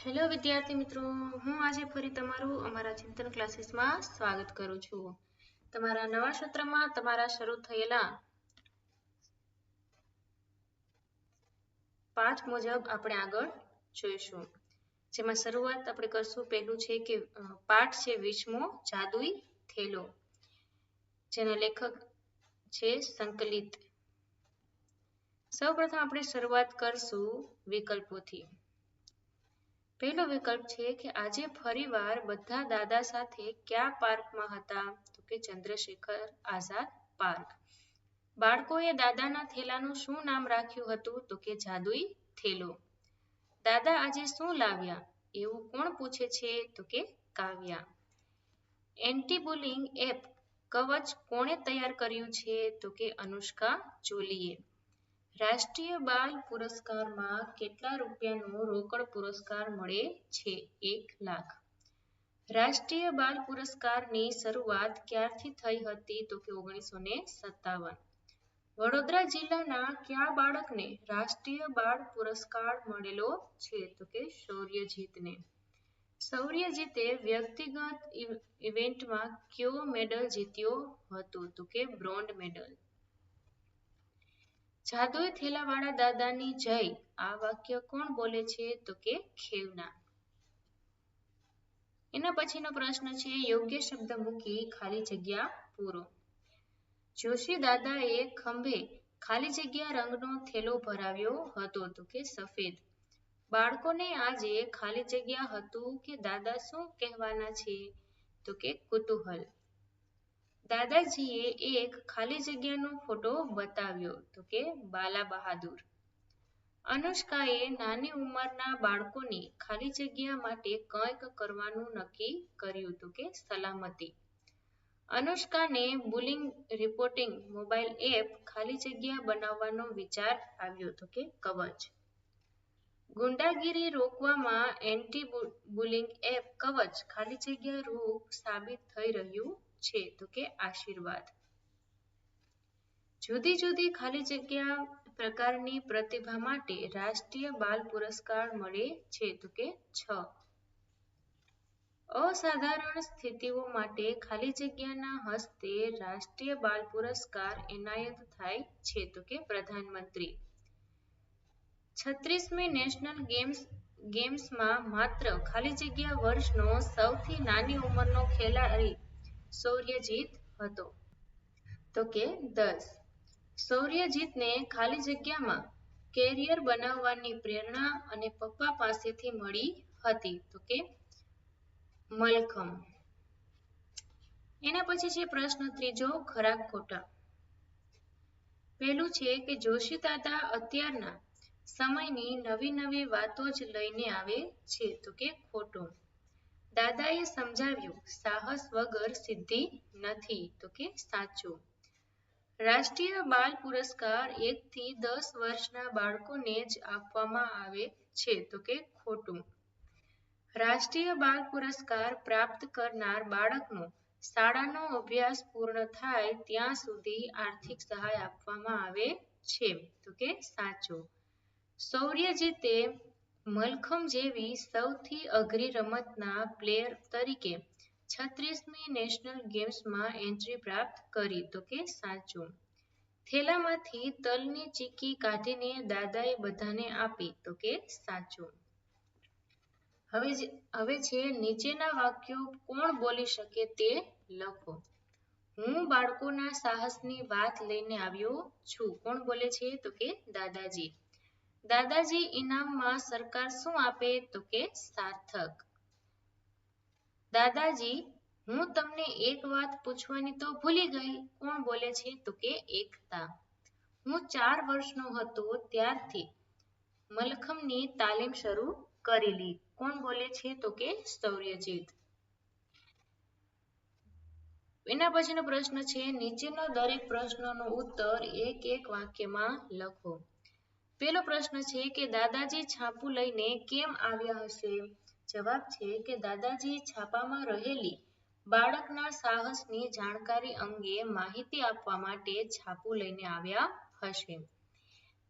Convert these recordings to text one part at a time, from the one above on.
Hello વિદ્યાર્થી મિત્રો. હું આજે ફરી તમારું અમારા ચિંતન ક્લાસીસમાં સ્વાગત કરું છું. તમારા નવા સત્રમાં તમારા શરૂ થયેલા પાઠ મુજબ આપણે આગળ જોઈશું. જેમાં શરૂઆત આપણે કરશું. પહેલું છે કે પાઠ છે વીસમો જાદુઈ થેલો, જેના લેખક છે સંકલિત. સૌપ્રથમ આપણે શરૂઆત કરશું વિકલ્પોથી. પહેલો વિકલ્પ છે કે આજે ફરીવાર બધા દાદા સાથે કયા પાર્કમાં હતા? તો કે ચંદ્રશેખર આઝાદ પાર્ક. બાળકોએ દાદાના થેલાનું શું નામ રાખ્યું હતું? તો કે જાદુઈ થેલો. દાદા આજે શું લાવ્યા? એવું કોણ પૂછે છે? તો કે કાવ્યા. એન્ટી બુલિંગ એપ કવચ કોણે તૈયાર કર્યું છે? તો કે અનુષ્કા જોલીએ રાષ્ટ્રીય બાલ પુરસ્કારમાં કેટલા રૂપિયાનો રોકડ પુરસ્કાર મળે છે? એક લાખ. રાષ્ટ્રીય બાલ પુરસ્કારની શરૂઆત ક્યારથી થઈ હતી તો કે ઓગણીસો ને સત્તાવન? વડોદરા જિલ્લાના કયા બાળકને રાષ્ટ્રીય બાળ પુરસ્કાર મળેલો છે? તો કે શૌર્યજીતને. શૌર્યજીતે વ્યક્તિગત ઇવેન્ટમાં કયો મેડલ જીત્યો હતો? તો કે બ્રોન્ઝ મેડલ. જાદુઈ થેલાવાળા દાદાની જય, આ વાક્ય કોણ બોલે છે? તો કે ખેવના. એના પછીનો પ્રશ્ન છે, યોગ્ય શબ્દ મૂકી ખાલી જગ્યા પૂરો. જોશી દાદાએ ખંભે ખાલી જગ્યા રંગનો થેલો ભરાવ્યો હતો તો કે સફેદ. બાળકોને આજે ખાલી જગ્યા હતું કે દાદા શું કહેવાના છે? તો કે કુતૂહલ. દાદાજીએ એક ખાલી જગ્યાનો ફોટો બતાવ્યો તો કે બાલા બહાદુર અનુષ્કાએ નાની ઉંમરના બાળકોની ખાલી જગ્યા માટે કંઈક કરવાનું નક્કી કર્યું તો કે સલામતી. અનુષ્કાને બુલિંગ રિપોર્ટિંગ મોબાઈલ એપ ખાલી જગ્યા બનાવવાનો વિચાર આવ્યો તો કે કવચ. ગુંડાગીરી રોકવામાં એન્ટી બુલિંગ એપ કવચ ખાલી જગ્યા રૂપ સાબિત થઈ રહ્યું છે તો કે આશીર્વાદ. જુદી જુદી ખાલી જગ્યા પ્રકારની પ્રતિભા માટે રાષ્ટ્રીય બાલ પુરસ્કાર મળે છે તો કે છ. અસાધારણ સ્થિતિઓ માટે ખાલી જગ્યાના હસ્તે રાષ્ટ્રીય બાલ પુરસ્કાર એનાયત થાય છે તો કે પ્રધાનમંત્રી. છત્રીસમી નેશનલ ગેમ્સ, ગેમ્સમાં માત્ર ખાલી જગ્યા વર્ષનો સૌથી નાની ઉંમરનો ખેલાડી શૌર્યજીત હતો. તો કે દસ. શૌર્યજીતને ખાલી જગ્યામાં કેરિયર બનાવવાની પ્રેરણા અને પપ્પા પાસેથી મળી હતી. તો કે મલખમ. એના પછી છે પ્રશ્ન ત્રીજો ખરા ખોટા. પહેલું છે કે જોશી દાદા અત્યારના સમયની નવી નવી વાતો જ લઈને આવે છે, તો કે ખોટું. દાદાએ સમજાવ્યું, સાહસ વગર સિદ્ધિ નથી તો કે સાચું. રાષ્ટ્રીય બાળ પુરસ્કાર એક થી દસ વર્ષના બાળકોને જ આપવામાં આવે છે, તો કે ખોટું. રાષ્ટ્રીય બાળ પુરસ્કાર પ્રાપ્ત કરનાર બાળકનો શાળાનો અભ્યાસ પૂર્ણ થાય ત્યાં સુધી આર્થિક સહાય આપવામાં આવે છે, તો કે સાચું. શૌર્યજીતે મલખમ જેવી સૌથી અઘરી રમતના પ્લેયર તરીકે છત્રીસમી નેશનલ ગેમ્સમાં એન્ટ્રી પ્રાપ્ત કરી. તો કે સાચું. થેલામાંથી તલની ચીક્કી કાઢીને દાદાએ બધાને આપી. તો કે સાચું. હવે હવે છે નીચેના વાક્યો કોણ બોલી શકે તે લખો. હું બાળકોના સાહસની વાત લઈને આવ્યો છું. કોણ બોલે છે? તો કે દાદાજી. દાદાજી ઇનામમાં સરકાર શું આપે તો કે સાર્થક. દાદાજી, હું તમને એક વાત પૂછવાની તો ભૂલી ગઈ. કોણ બોલે છે તો કે એકતા. હું ચાર વર્ષનો હતો ત્યારથી મલખમની તાલીમ શરૂ કરેલી. કોણ બોલે છે તો કે શૌર્યજીત એના પછીનો પ્રશ્ન છે, નીચેનો દરેક પ્રશ્નનો ઉત્તર એક એક વાક્યમાં લખો. પેલો પ્રશ્ન છે કે દાદાજી છાપું લઈને કેમ આવ્યા હશે? જવાબ છે કે દાદાજી છાપામાં રહેલી બાળકના સાહસની જાણકારી અંગે માહિતી આપવા માટે છાપું લઈને આવ્યા હશે.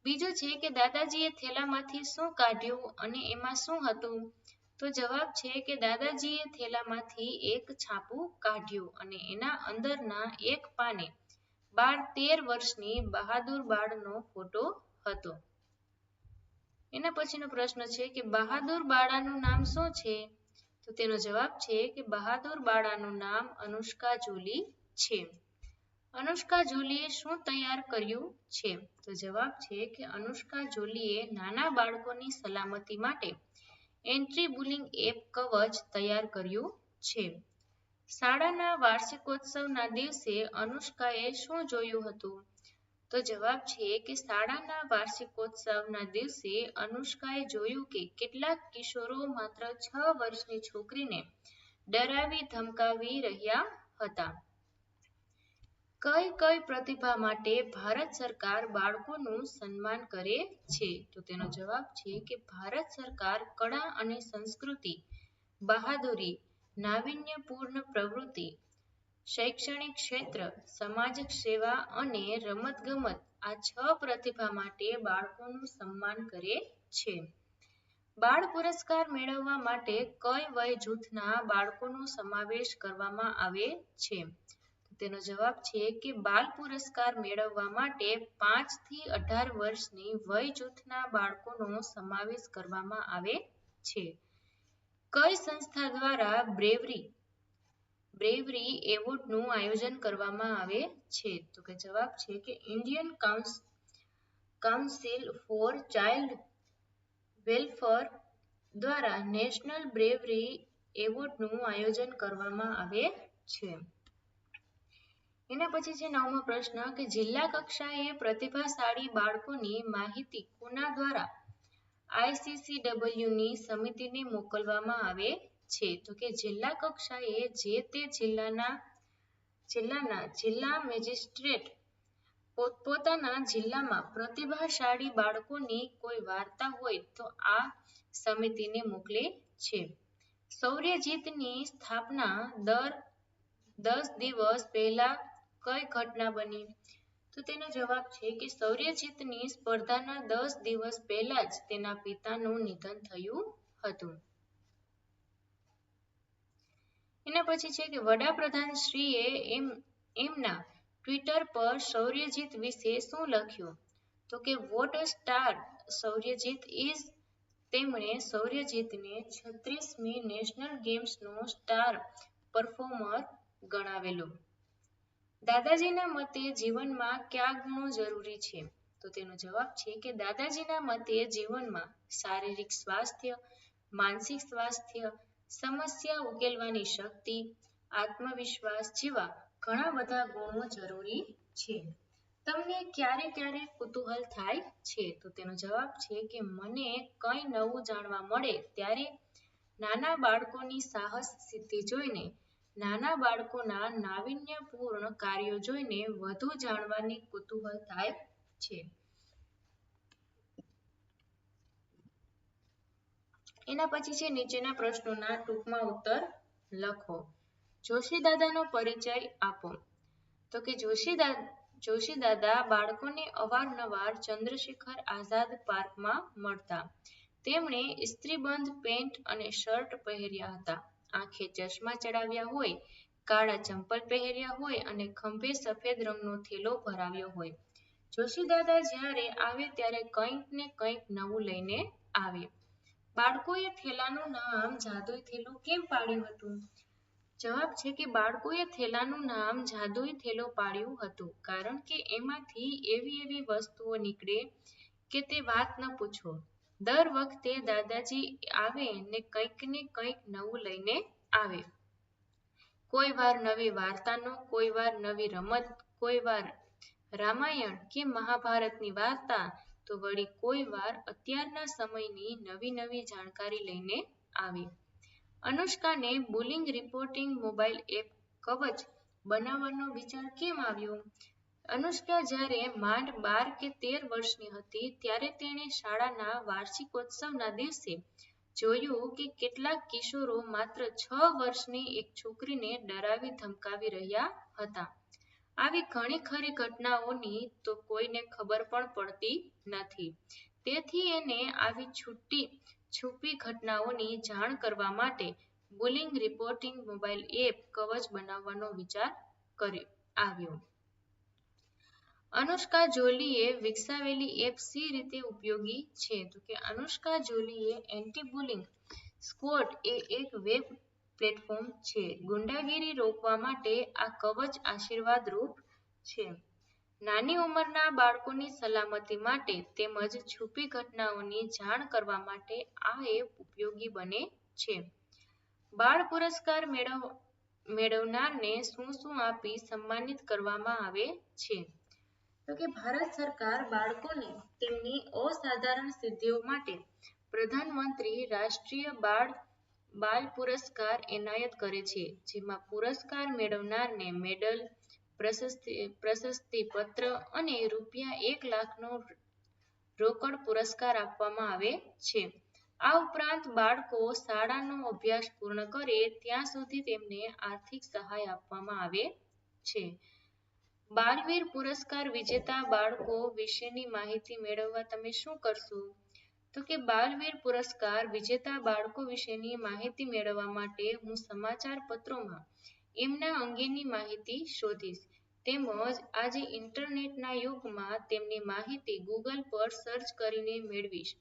બીજો છે કે દાદાજીએ થેલામાંથી શું કાઢ્યું અને એમાં શું હતું? તો જવાબ છે કે દાદાજીએ થેલામાંથી એક છાપું કાઢ્યું અને એના અંદરના એક પાને બાર તેર વર્ષની બહાદુર બાળનો ફોટો હતો. એના પછીનો પ્રશ્ન છે કે બહાદુર બાળાનું નામ શું છે? તો તેનો જવાબ છે કે બહાદુર બાળાનું નામ અનુષ્કા જોલી છે. અનુષ્કા જોલીએ શું તૈયાર કર્યું છે? તો જવાબ છે કે અનુષ્કા જોલીએ નાના બાળકોની સલામતી માટે એન્ટ્રી બુલિંગ એપ કવચ તૈયાર કર્યું છે. શાળાના વાર્ષિકોત્સવના દિવસે અનુષ્કાએ શું જોયું હતું? તો જવાબ છે કે શાળાના વાર્ષિકોત્સવના દિવસે અનુષ્કાએ જોયું કે કેટલાક કિશોરો માત્ર છ વર્ષની છોકરીને ડરાવી ધમકાવી રહ્યા હતા. કઈ કઈ પ્રતિભા માટે ભારત સરકાર બાળકોનું સન્માન કરે છે? તો તેનો જવાબ છે કે ભારત સરકાર કળા અને સંસ્કૃતિ, બહાદુરી, નાવીન્યપૂર્ણ પ્રવૃત્તિ શૈક્ષણિક ક્ષેત્ર, સમાજ સેવા અને રમતગમત આ છ પ્રતિભા માટે બાળકોનું સન્માન કરે છે. બાળ પુરસ્કાર મેળવવા માટે કઈ વય જૂથના બાળકોનો સમાવેશ કરવામાં આવે છે? તેનો જવાબ છે કે બાલ પુરસ્કાર મેળવવા માટે પાંચથી અઢાર વર્ષની વય જૂથના બાળકોનો સમાવેશ કરવામાં આવે છે. કઈ સંસ્થા દ્વારા બ્રેવરી બ્રેવરી એવોર્ડનું આયોજન કરવામાં આવે છે. તો કે જવાબ છે કે Indian council for child welfare દ્વારા નેશનલ બ્રેવરી એવોર્ડનું આયોજન કરવામાં આવે છે. એના પછી છે નવમો પ્રશ્ન કે જિલ્લા કક્ષાએ પ્રતિભાશાળી બાળકોની માહિતી કોના દ્વારા આઈસીસીડબલ્યુની સમિતિને મોકલવામાં આવે છે. તો કે જિલ્લા કક્ષાએ જે તે જિલ્લાના જિલ્લાના, જિલ્લા મેજિસ્ટ્રેટ પોતપોતાના જિલ્લામાં પ્રતિભાશાળી બાળકોની કોઈ વાર્તા હોય તો આ સમિતિને મોકલે છે. શૌર્યજીતની સ્થાપના દર દસ દિવસ પહેલા કઈ ઘટના બની? તો તેનો જવાબ છે કે શૌર્યજીતની સ્પર્ધાના દસ દિવસ પહેલા જ તેના પિતાનું નિધન થયું હતું. એના પછી છે કે વડાપ્રધાન શ્રીએ એમ, એમના ટ્વિટર પર શૌર્યજીત વિશે શું લખ્યું? તો કે what a star, Shauryajit is તેમણે શૌર્યજીતને છત્રીસમી નેશનલ ગેમ્સનો સ્ટાર પરફોર્મર ગણાવેલો. દાદાજીના મતે જીવનમાં કયા ગુણો જરૂરી છે? તો તેનો જવાબ છે કે દાદાજીના મતે જીવનમાં શારીરિક સ્વાસ્થ્ય, માનસિક સ્વાસ્થ્ય સમસ્યા ઉકેલવાની શક્તિ, આત્મવિશ્વાસ જેવા ઘણા બધા ગુણો જરૂરી છે. તમને ક્યારે ક્યારે કુતૂહલ થાય છે? તો તેનો જવાબ છે કે મને કંઈ નવું જાણવા મળે ત્યારે નાના બાળકોની સાહસ સિદ્ધિ જોઈને, નાના બાળકોના નાવીન્યપૂર્ણ કાર્યો જોઈને વધુ જાણવાની કુતૂહલ થાય છે. એના પછી છે નીચેના પ્રશ્નોના ટૂંકમાં ઉત્તર લખો. જોશી દાદાનો પરિચય આપો. તો કે જોશી જોશી દાદા બાળકોને અવારનવાર ચંદ્રશેખર આઝાદ પાર્કમાં મળતા. તેમણે ઇસ્ત્રીબંધ, પેન્ટ અને શર્ટ પહેર્યા હતા. આંખે ચશ્મા ચડાવ્યા હોય, કાળા ચંપલ પહેર્યા હોય અને ખંભે સફેદ રંગનો થેલો ભરાવ્યો હોય. જોશી દાદા જ્યારે આવે ત્યારે કંઈક ને કંઈક નવું લઈને આવે. બાળકોએ થેલાનું નામ જાદુઈ થેલું કેમ પાડ્યું હતું? જવાબ છે કે બાળકોએ થેલાનું નામ જાદુઈ થેલો પાડ્યું હતું, કારણ કે એમાંથી એવી એવી વસ્તુઓ નીકળે કે તે વાત ન પૂછો. દર વખતે દાદાજી આવે ને કંઈક ને કંઈક નવું લઈને આવે. કોઈ વાર નવી વાર્તાનો, કોઈ વાર નવી રમત, કોઈ વાર રામાયણ કે મહાભારતની વાર્તા તો વળી કોઈ વાર અત્યારના સમયની નવી નવી જાણકારી લઈને આવે. અનુષ્કાને બુલિંગ રિપોર્ટિંગ મોબાઈલ એપ કવચ બનાવવાનો વિચાર કેમ આવ્યો? અનુષ્કા જ્યારે માંડ બાર કે તેર વર્ષની હતી ત્યારે તેણે શાળાના વાર્ષિકોત્સવના દિવસે જોયું કે કેટલાક કિશોરો માત્ર છ વર્ષની એક છોકરીને ડરાવી ધમકાવી રહ્યા હતા. આવી ઘણી ખરી ઘટનાઓની તો કોઈને ખબર પણ પડતી નથી. તેથી એને આવી છુટ્ટી છુપી ઘટનાઓની જાણ કરવા માટે બુલિંગ રિપોર્ટિંગ મોબાઈલ એપ કવચ બનાવવાનો વિચાર કર્યો આવ્યો. અનુષ્કા જોલીએ વિકસાવેલી એપ સી રીતે ઉપયોગી છે? તો કે અનુષ્કા જોલીએ એન્ટી બુલિંગ સ્કોટ એ એક વેબ પ્લેટફોર્મ છે. ગુંડાગીરી રોકવા માટે આ કવચ આશીર્વાદરૂપ છે. નાની ઉંમરના બાળકોની સલામતી માટે તેમજ છુપી ઘટનાઓની જાણ કરવા માટે આ એપ ઉપયોગી બને છે. બાળ પુરસ્કાર મેળવ, મેળવનારને શું શું આપી સન્માનિત કરવામાં આવે છે? તો કે ભારત સરકાર બાળકોને તેમની અસાધારણ સિદ્ધિઓ માટે પ્રધાનમંત્રી રાષ્ટ્રીય બાળ બાલ પુરસ્કાર એનાયત કરે છે, જેમાં પુરસ્કાર મેળવનારને મેડલ, પ્રશસ્તિ પ્રશસ્તિ પત્ર અને રૂપિયા એક લાખનો રોકડ પુરસ્કાર આપવામાં આવે છે. આ ઉપરાંત બાળકો શાળાનો અભ્યાસ પૂર્ણ કરે ત્યાં સુધી તેમને આર્થિક સહાય આપવામાં આવે છે. બાલવીર પુરસ્કાર વિજેતા બાળકો વિશેની માહિતી મેળવવા તમે શું કરશો? તો કે બાલવીર પુરસ્કાર વિજેતા બાળકો વિશેની માહિતી મેળવવા માટે હું સમાચાર પત્રોમાં એમના અંગેની માહિતી શોધીશ. તેમજ આજે ઇન્ટરનેટના યુગમાં તેમની માહિતી ગૂગલ પર સર્ચ કરીને મેળવીશ.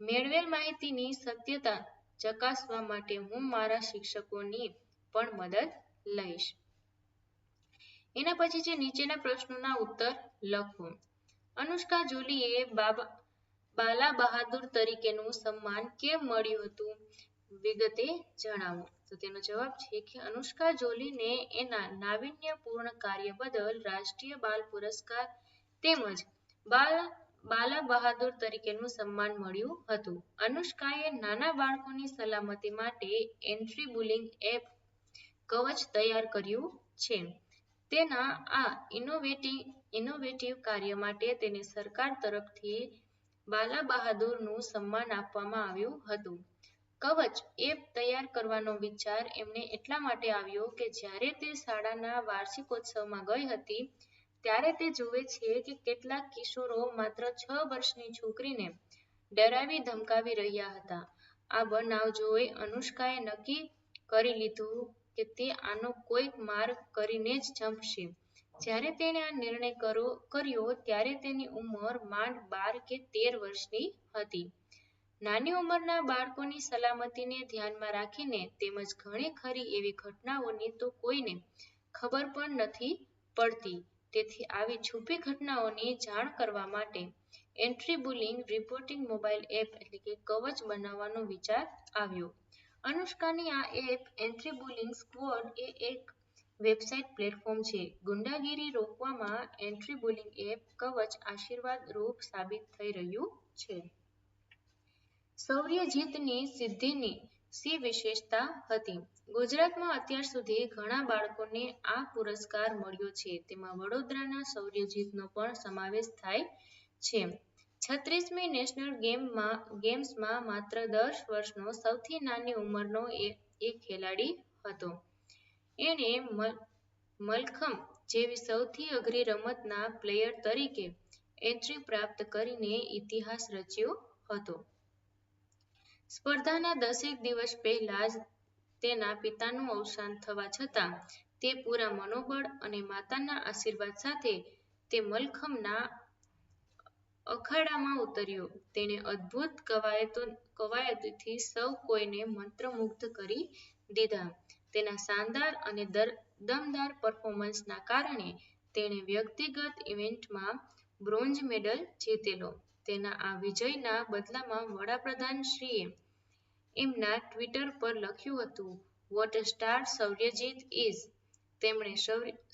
મેળવેલ માહિતીની સત્યતા ચકાસવા માટે હું મારા શિક્ષકોની પણ મદદ લઈશ. એના પછી જે નીચેના પ્રશ્નોના ઉત્તર લખો. અનુષ્કા જોલીએ બાબા બાલા બહાદુર તરીકેનું સન્માન કેમ મળ્યું હતું? વિગતે જણાવો. તો તેનો જવાબ છે કે અનુષ્કા જોલીને એના નાવીન્યપૂર્ણ કાર્ય બદલ રાષ્ટ્રીય બાલ પુરસ્કાર તેમજ બાલ બાલા બહાદુર તરીકેનું સન્માન મળ્યું હતું. અનુષ્કાએ નાના બાળકોની સલામતી માટે એન્ટ્રી બુલિંગ એપ કવચ તૈયાર કર્યું છે. તેના આ ઇનોવેટિવ ઇનોવેટિવ કાર્ય માટે તેને સરકાર તરફથી બાલા બહાદુરનું સન્માન આપવામાં આવ્યું હતું. કવચ એપ તૈયાર કરવાનો વિચાર એમને એટલા માટે આવ્યો કે જ્યારે તે શાળાના વાર્ષિકોત્સવમાં ગઈ હતી, ત્યારે તે જુએ છે કે કેટલાક કિશોરો માત્ર છ વર્ષની છોકરીને ડરાવી ધમકાવી રહ્યા હતા. આ બનાવ જોઈ અનુષ્કાએ નક્કી કરી લીધું કે તે આનો કોઈક માર્ગ કરીને જ જંપશે જ્યારે તેણે આ નિર્ણય કર્યો ત્યારે તેની ઉંમર માંડ બાર કે તેર વર્ષની હતી. નાની ઉંમરના બાળકોની સલામતીને ધ્યાનમાં રાખીને તેમજ ઘણી ખરી એવી ઘટનાઓની તો કોઈને ખબર પણ નથી પડતી. તેથી આવી છુપી ઘટનાઓની જાણ કરવા માટે entry bullying reporting mobile app એટલે કે કવચ બનાવવાનો વિચાર આવ્યો. અનુષ્કાની આ એપ એન્ટ્રી બુલિંગ સ્ક્વોડ એ એક વેબસાઇટ પ્લેટફોર્મ છે. ગુંડાગીરી રોકવામાં એન્ટ્રી બુલિંગ એપ કવચ આશીર્વાદ રૂપ સાબિત થઈ રહ્યું છે. શૌર્યજીતની સિદ્ધિની સી વિશેષતા હતી? ગુજરાતમાં અત્યાર સુધી ઘણા બાળકોને આ પુરસ્કાર મળ્યો છે. તેમાં વડોદરાના શૌર્યજીતનો પણ સમાવેશ થાય છે. છત્રીસમી નેશનલ ગેમમાં, ગેમ્સમાં માત્ર દસ વર્ષનો સૌથી નાની ઉંમરનો એક ખેલાડી હતો. એણે મલખમ જેવી સૌથી અઘરી રમતના પ્લેયર તરીકે એન્ટ્રી પ્રાપ્ત કરીને ઇતિહાસ રચ્યો હતો. સ્પર્ધાના દસેક દિવસ પહેલા જ તેના પિતાનું અવસાન થવા છતાં તે પૂરા મનોબળ અને માતાના આશીર્વાદ સાથે તે મલખમના અખાડામાં ઉતર્યો. તેણે અદ્ભુત કવાયતો, કવાયતથી સૌ કોઈને મંત્રમુગ્ધ કરી દીધા. તેના શાનદાર અને દમદાર પરફોર્મન્સના કારણે તેણે વ્યક્તિગત ઇવેન્ટમાં બ્રોન્ઝ મેડલ જીતેલો. તેના આ વિજયના બદલામાં વડાપ્રધાનશ્રીએ એમના ટ્વિટર પર લખ્યું હતું વોટ સ્ટાર સૌર્યજીત ઇઝ તેમણે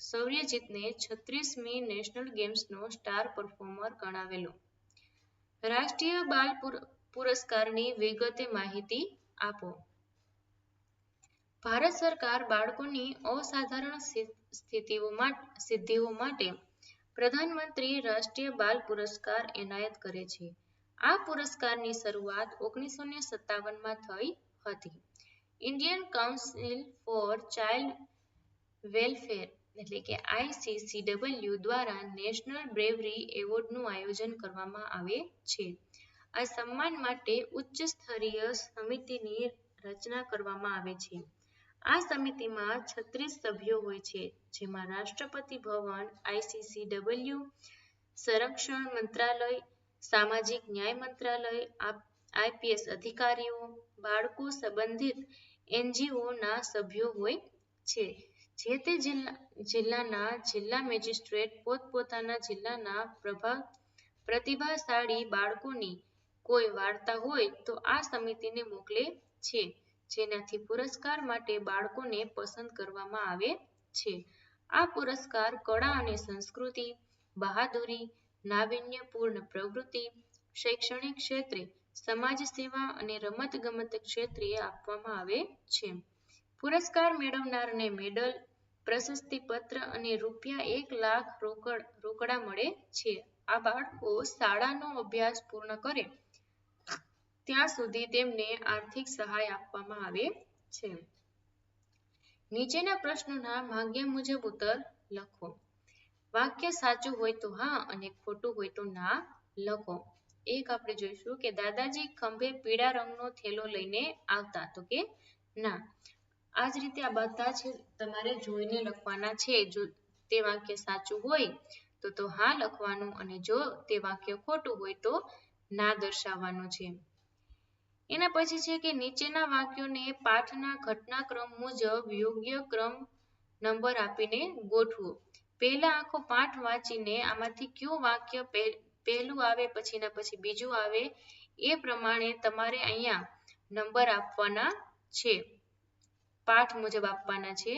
શૌર્યજીતને છત્રીસમી નેશનલ ગેમ્સનો સ્ટાર પરફોર્મર ગણાવેલો. રાષ્ટ્રીય બાલ પુરસ્કારની વિગતે માહિતી આપો. ભારત સરકાર બાળકોની અસાધારણ સિદ્ધિઓ માટે પ્રધાનમંત્રી રાષ્ટ્રીય બાલ પુરસ્કાર એનાયત કરે છે. આ પુરસ્કારની શરૂઆત ઓગણીસો ને સત્તાવનમાં થઈ હતી. Indian council for child welfare એટલે કે આઈસીસીડબલ્યુ દ્વારા નેશનલ બ્રેવરી એવોર્ડનું આયોજન કરવામાં આવે છે. આ સન્માન માટે ઉચ્ચ સ્તરીય સમિતિની રચના કરવામાં આવે છે. આ સમિતિમાં છત્રીસ સભ્યો હોય છે, જેમાં રાષ્ટ્રપતિ ભવન ICCW સંરક્ષણ મંત્રાલય, સામાજિક ન્યાય મંત્રાલય IPS અધિકારીઓ, બાળકો સંબંધિત NGO સભ્યો હોય છે. જે તે જિલ્લા, જિલ્લાના જિલ્લા મેજિસ્ટ્રેટ પોતપોતાના જિલ્લાના પ્રભાવ પ્રતિભાશાળી બાળકોની કોઈ વાર્તા હોય તો આ સમિતિને મોકલે છે. જેનાથી પુરસ્કાર માટે બાળકોને પસંદ કરવામાં આવે છે. આ પુરસ્કાર કળા અને સંસ્કૃતિ, બહાદુરી, નાવીન્યપૂર્ણ પ્રવૃત્તિ, શૈક્ષણિક ક્ષેત્રે, સમાજ સેવા અને રમત ગમત ક્ષેત્રે આપવામાં આવે છે. પુરસ્કાર મેળવનારને મેડલ પ્રશસ્તિ પત્ર અને રૂપિયા એક લાખ રોકડ, રોકડા મળે છે. આ બાળકો શાળાનો અભ્યાસ પૂર્ણ કરે ત્યાં સુધી તેમને આર્થિક સહાય આપવામાં આવે છે. નીચેના પ્રશ્નોના ભાગ્ય મુજબ ઉત્તર લખો. વાક્ય સાચું હોય તો હા અને ખોટું હોય તો ના લખો. એક આપણે જોઈશું કે દાદાજી ખંભે પીળા રંગનો થેલો લઈને આવતા તો કે ના. આ જ રીતે આ બધા છે તમારે જોઈને લખવાના છે. જો તે વાક્ય સાચું હોય તો તો હા લખવાનું અને જો તે વાક્ય ખોટું હોય તો ના દર્શાવવાનું છે. એના પછી છે કે નીચેના વાક્યોને પાઠના ઘટનાક્રમ મુજબ યોગ્ય ક્રમ નંબર આપીને ગોઠવો. પહેલા આખો પાઠ વાંચીને આમાંથી કયું વાક્ય પહેલું આવે, પછીના પછી બીજું આવે, એ પ્રમાણે તમારે અહીંયા નંબર આપવાના છે. પાઠ મુજબ આપવાના છે.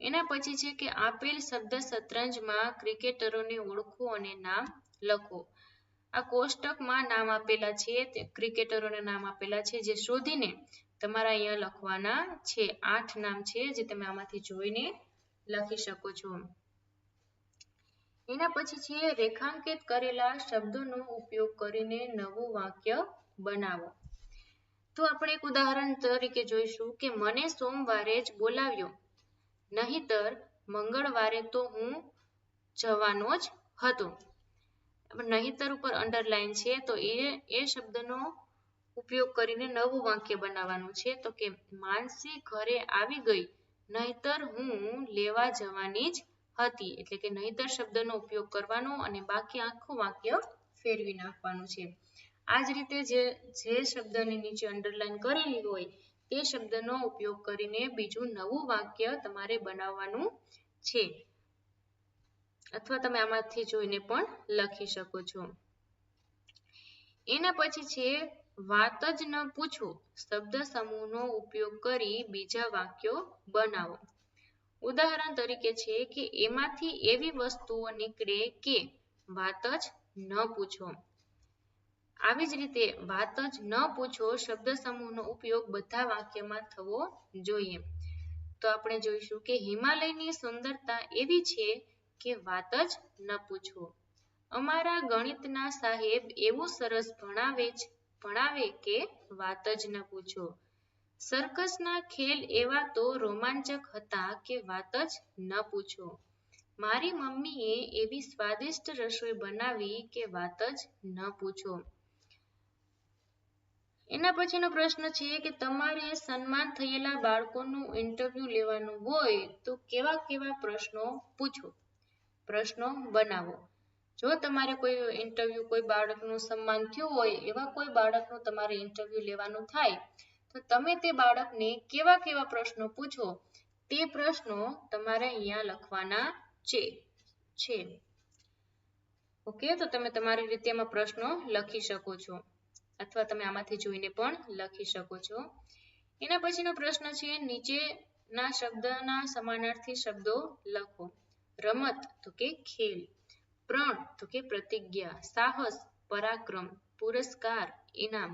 એના પછી છે કે આપેલ શબ્દ શતરંજમાં ક્રિકેટરોને ઓળખો અને નામ લખો. આ કોષ્ટકમાં નામ આપેલા છે, તે ક્રિકેટરોના નામ આપેલા છે, જે શોધીને તમારા અહીંયા લખવાના છે. આઠ નામ છે જે તમે આમાંથી જોઈને લખી શકો છો. એના પછી છે, રેખાંકિત કરેલા શબ્દોનો ઉપયોગ કરીને નવું વાક્ય બનાવો. તો આપણે એક ઉદાહરણ તરીકે જોઈશું કે મને સોમવારે જ બોલાવ્યો. નહીતર મંગળવારે તો હું જવાનો જ હતો. નહીતર ઉપર અંડરલાઈન છે, તો એ એ શબ્દનો ઉપયોગ કરીને નવું વાક્ય બનાવવાનું છે. તો કે માનસી ઘરે આવી ગઈ, નહીતર હું લેવા જવાની જ હતી. એટલે કે નહીતર શબ્દનો ઉપયોગ કરવાનો અને બાકી આખું વાક્ય ફેરવી નાખવાનું છે. આ જ રીતે જે જે શબ્દની નીચે અંડરલાઈન કરેલી હોય, તે શબ્દનો ઉપયોગ કરીને બીજું નવું વાક્ય તમારે બનાવવાનું છે. અથવા તમે આમાંથી જોઈને પણ લખી શકો છો. એના પછી છે, વાત જ ન પૂછો, શબ્દ સમૂહનો ઉપયોગ કરી બીજા વાક્યો બનાવો. ઉદાહરણ તરીકે છે કે, એમાંથી એવી વસ્તુઓ નીકળે કે વાત જ ન પૂછો. આવી જ રીતે, વાત જ ન પૂછો શબ્દ સમૂહનો ઉપયોગ બધા વાક્યમાં થવો જોઈએ. તો આપણે જોઈશું કે હિમાલયની સુંદરતા એવી છે કે વાત જ ન પૂછો. અમારા ગણિતના સાહેબ એવું સરસ ભણાવે ભણાવે કે વાત જ ન પૂછો. સર્કસના ખેલ એવા તો રોમાંચક હતા કે વાત જ ન પૂછો. મારી મમ્મીએ એવી સ્વાદિષ્ટ રસોઈ બનાવી કે વાત જ ન પૂછો. એના પછીનો પ્રશ્ન છે કે તમારે સન્માન થયેલા બાળકોનું ઇન્ટરવ્યુ લેવાનું હોય તો કેવા કેવા પ્રશ્નો પૂછો? પ્રશ્નો બનાવો. જો તમારે કોઈ ઇન્ટરવ્યુ કોઈ બાળકનું સન્માન થયું હોય, એવા કોઈ બાળકનું તમારે ઇન્ટરવ્યુ લેવાનું થાય, તો તમે તે બાળકને કેવા કેવા પ્રશ્નો પૂછો, તે પ્રશ્નો તમારે અહીંયા લખવાના છે છે. ઓકે, તો તમે તમારી રીતે એમાં પ્રશ્નો લખી શકો છો. અથવા તમે આમાંથી જોઈને પણ લખી શકો છો. એના પછીનો પ્રશ્ન છે, નીચેના શબ્દના સમાનાર્થી શબ્દો લખો. રમત તો કે ખેલ, પ્રણ તો કે પ્રતિજ્ઞા, સાહસ, પરાક્રમ, પુરસ્કાર, ઇનામ.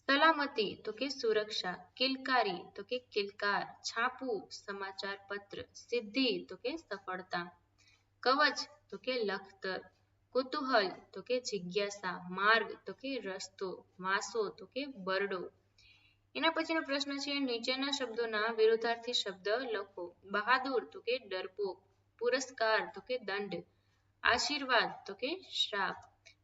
સલામતી તો કે સુરક્ષા, કિલકારી તો કે કિલકાર, છાપું, સમાચાર પત્ર, સિદ્ધિ તો કે સફળતા. કવચ તો કે લખતર, કુતૂહલ તો કે જિજ્ઞાસા, માર્ગ તો કે રસ્તો વાંસો તો કે બરડો. એના પછીનો પ્રશ્ન છે, નીચેના શબ્દોના વિરોધાર્થી શબ્દ લખો. બહાદુર તો કે ડરપોક, પુરસ્કાર તો કે દંડ, આશીર્વાદ તો કે શ્રાપ,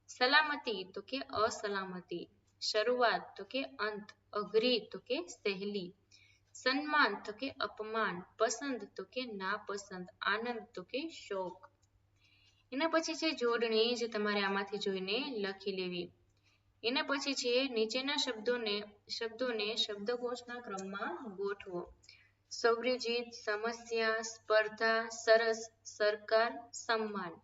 સલામતી તો કે અસલામતી, શરૂઆત તો કે અંત, અઘરી તો કે સહેલી, સન્માન તો કે અપમાન, પસંદ તો કે નાપસંદ, આનંદ તો કે શોક. એના પછી છે, જોડણી જે તમારે આમાંથી જોઈને લખી લેવી. એના પછી છે નીચેના શબ્દોને શબ્દોને શબ્દકોશના ક્રમમાં ગોઠવો. સૌર્યજીત, સમસ્યા, સ્પર્ધા, સરસ, સરકાર, સન્માન.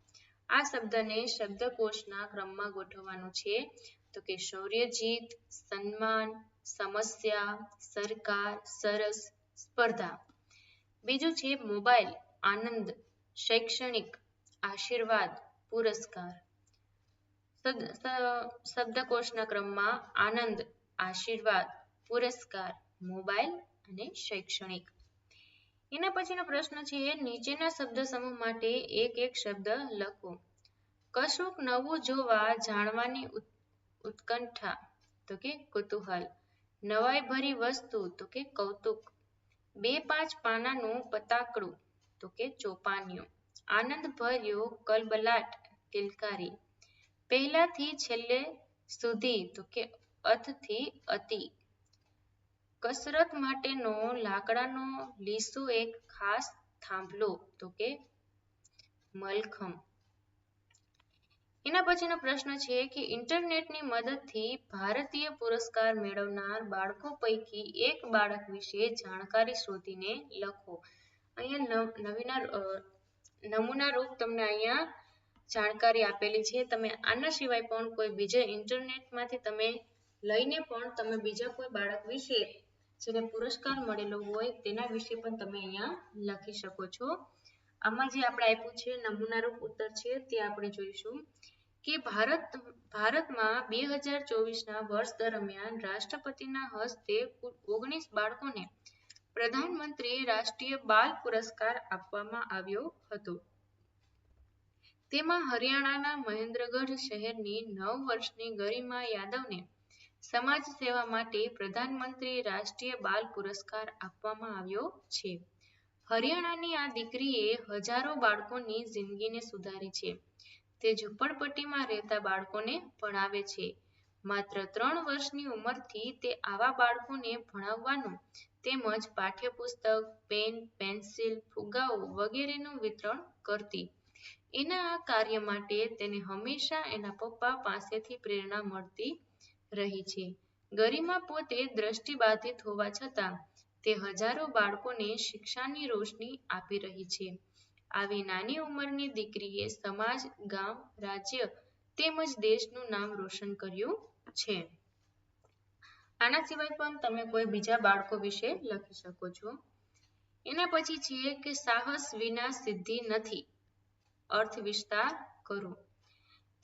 આ શબ્દને શબ્દકોશના ક્રમમાં ગોઠવવાનું છે. તો કે શૌર્યજીત, સન્માન, સમસ્યા, સરકાર, સરસ, સ્પર્ધા. બીજું છે મોબાઈલ, આનંદ, શૈક્ષણિક, આશીર્વાદ, પુરસ્કાર. શબ્દકોશના ક્રમમાં આનંદ, આશીર્વાદ, પુરસ્કાર, મોબાઈલ અને શૈક્ષણિક. એના પછીનો પ્રશ્ન છે, નીચેના શબ્દ સમૂહ માટે એક એક શબ્દ લખો. કશુંક નવું જોવા જાણવાની ઉત્કંઠા, તો કે કુતૂહલ. નવાઈ ભરી વસ્તુ, તો કે કૌતુક. બે પાંચ પાનાનું પતાકડું, તો કે ચોપાનિયું. આનંદ ભર્યો કલબલાટ, કિલકારી. પહેલાથી છેલ્લે સુધી, તો કે અથથી અતિ. કસરત માટેનો લાકડાનો લીસો એક ખાસ થાંભલો, તો કે મલખમ. એના પછીનો પ્રશ્ન છે કે ઇન્ટરનેટની મદદથી ભારતીય પુરસ્કાર મેળવનાર બાળકો પૈકી એક બાળક વિશે જાણકારી શોધીને લખો. અહીંયા નવીના નમૂના રૂપ તમને અહીંયા જાણકારી આપેલી છે. તમે આના સિવાય પણ કોઈ બીજા ઇન્ટરનેટમાંથી તમે લઈને પણ તમે બીજા કોઈ બાળક વિશે જેને પુરસ્કાર મળેલો હોય તેના વિશે પણ તમે અહીંયા લખી શકો છો. આમાં જે આપણે આપ્યું છે, નમૂનારૂપ ઉત્તર છે, તે આપણે જોઈશું કે ભારત, ભારતમાં બે હજાર ચોવીસના વર્ષ દરમિયાન રાષ્ટ્રપતિના હસ્તે કુલ ઓગણીસ બાળકોને પ્રધાનમંત્રી રાષ્ટ્રીય બાલ પુરસ્કાર આપવામાં આવ્યો હતો. તેમાં હરિયાણાના મહેન્દ્રગઢ શહેરની નવ વર્ષની ગરિમા યાદવને સમાજ સેવા માટે પ્રધાનમંત્રી રાષ્ટ્રીય બાલ પુરસ્કાર આપવામાં આવ્યો છે. હરિયાણાની આ દીકરીએ હજારો બાળકોની જિંદગીને સુધારી છે. તે ઝુંપડપટ્ટીમાં રહેતા બાળકોને ભણાવે છે. માત્ર ત્રણ વર્ષની ઉંમરથી તે આવા બાળકોને ભણાવવાનું તેમજ પાઠ્યપુસ્તક, પેન, પેન્સિલ, ફુગ્ગાઓ વગેરેનું વિતરણ કરતી એના આ કાર્ય માટે તેને હંમેશા એના પપ્પા પાસેથી પ્રેરણા મળતી રહી છે. ગરિમા પોતે દ્રષ્ટિબાધિત હોવા છતાં, તે હજારો બાળકોને શિક્ષાની રોશની આપી રહી છે. આવી નાની ઉંમરની દીકરીએ સમાજ, ગામ, રાજ્ય તેમજ દેશનું નામ રોશન કર્યું છે. આના સિવાય પણ તમે કોઈ બીજા બાળકો વિશે લખી શકો છો. એના પછી છે કે સાહસ વિના સિદ્ધિ નથી. અર્થ વિસ્તાર કરો.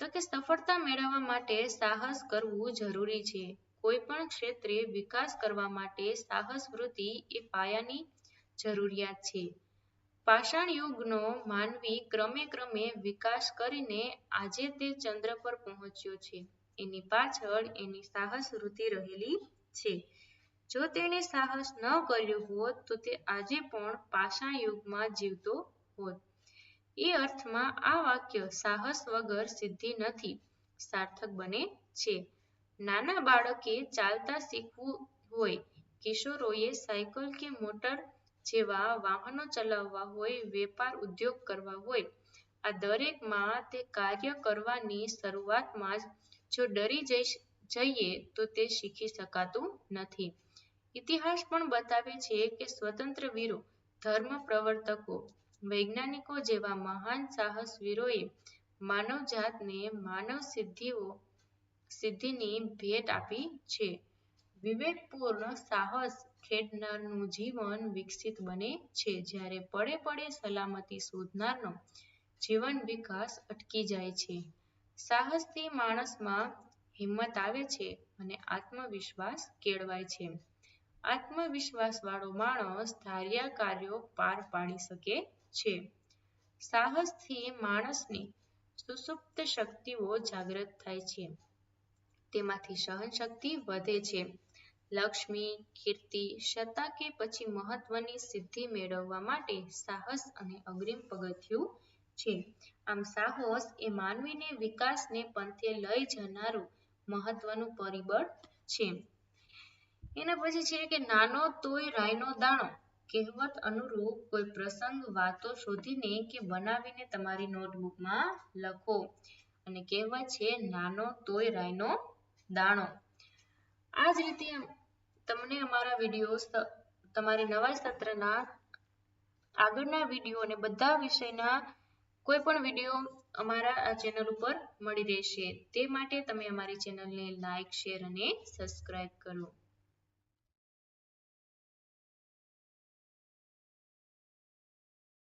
તો કે સફળતા મેળવવા માટે સાહસ કરવું જરૂરી છે. કોઈ પણ ક્ષેત્રે વિકાસ કરવા માટે સાહસ વૃત્તિ એ પાયાની જરૂરિયાત છે. પાષાણ યુગનો માનવી ક્રમે ક્રમે વિકાસ કરીને આજે તે ચંદ્ર પર પહોંચ્યો છે. એની પાછળ એની સાહસ વૃત્તિ રહેલી છે. જો તેણે સાહસ ન કર્યું હોત તો તે આજે પણ પાષાણ યુગમાં જીવતો હોત. એ અર્થમાં આ વાક્ય સાહસ વગર સિદ્ધિ નથી, સાર્થક બને છે. નાના બાળકે ચાલતા શીખવું હોય, કિશોરોએ સાયકલ કે મોટર જેવા વાહનો ચલાવવા હોય, વેપાર ઉદ્યોગ કરવા હોય, આ દરેકમાં તે કાર્ય કરવાની શરૂઆતમાં જ જો ડરી જઈએ તો તે શીખી શકાતું નથી. ઇતિહાસ પણ બતાવે છે કે સ્વતંત્ર વીરો, ધર્મ પ્રવર્તકો વૈજ્ઞાનિકો જેવા મહાન સાહસવીરોએ માનવજાતને માનવ સિદ્ધિઓ સિદ્ધિની ભેટ આપી છે. વિવેકપૂર્ણ સાહસ ખેડનારનું જીવન વિકસિત બને છે. જ્યારે પડે પડે સલામતી શોધનારનો જીવન વિકાસ અટકી જાય છે. સાહસથી માણસમાં હિંમત આવે છે અને આત્મવિશ્વાસ કેળવાય છે. આત્મવિશ્વાસ વાળો માણસ ધાર્યા કાર્યો પાર પાડી શકે છે. સાહસથી માણસની સુસુપ્ત શક્તિઓ જાગૃત થાય છે. તેમાંથી સહનશક્તિ વધે છે. લક્ષ્મી, કીર્તિ સત્તા કે પછી મહત્વની સિદ્ધિ મેળવવા માટે સાહસ અને અગ્રિમ પગથિયું છે. આમ સાહસ એ માનવીને વિકાસને પંથે લઈ જનારું મહત્વનું પરિબળ છે. એના પછી છે કે નાનો તોય રાયનો દાણો કહેવત અનુરૂપ કોઈ પ્રસંગ, વાતો શોધીને કે બનાવીને તમારી નોટબુકમાં લખો. અને કહેવત છે, નાનો તોય રાયનો દાણો. આ જ રીતે તમને અમારા videos તમારી નવા સત્રના આગળના વીડિયો અને બધા વિષયના કોઈ પણ વીડિયો અમારા આ ચેનલ ઉપર મળી રહેશે. તે માટે તમે અમારી ચેનલને ને શેર અને સબસ્ક્રાઇબ કરો.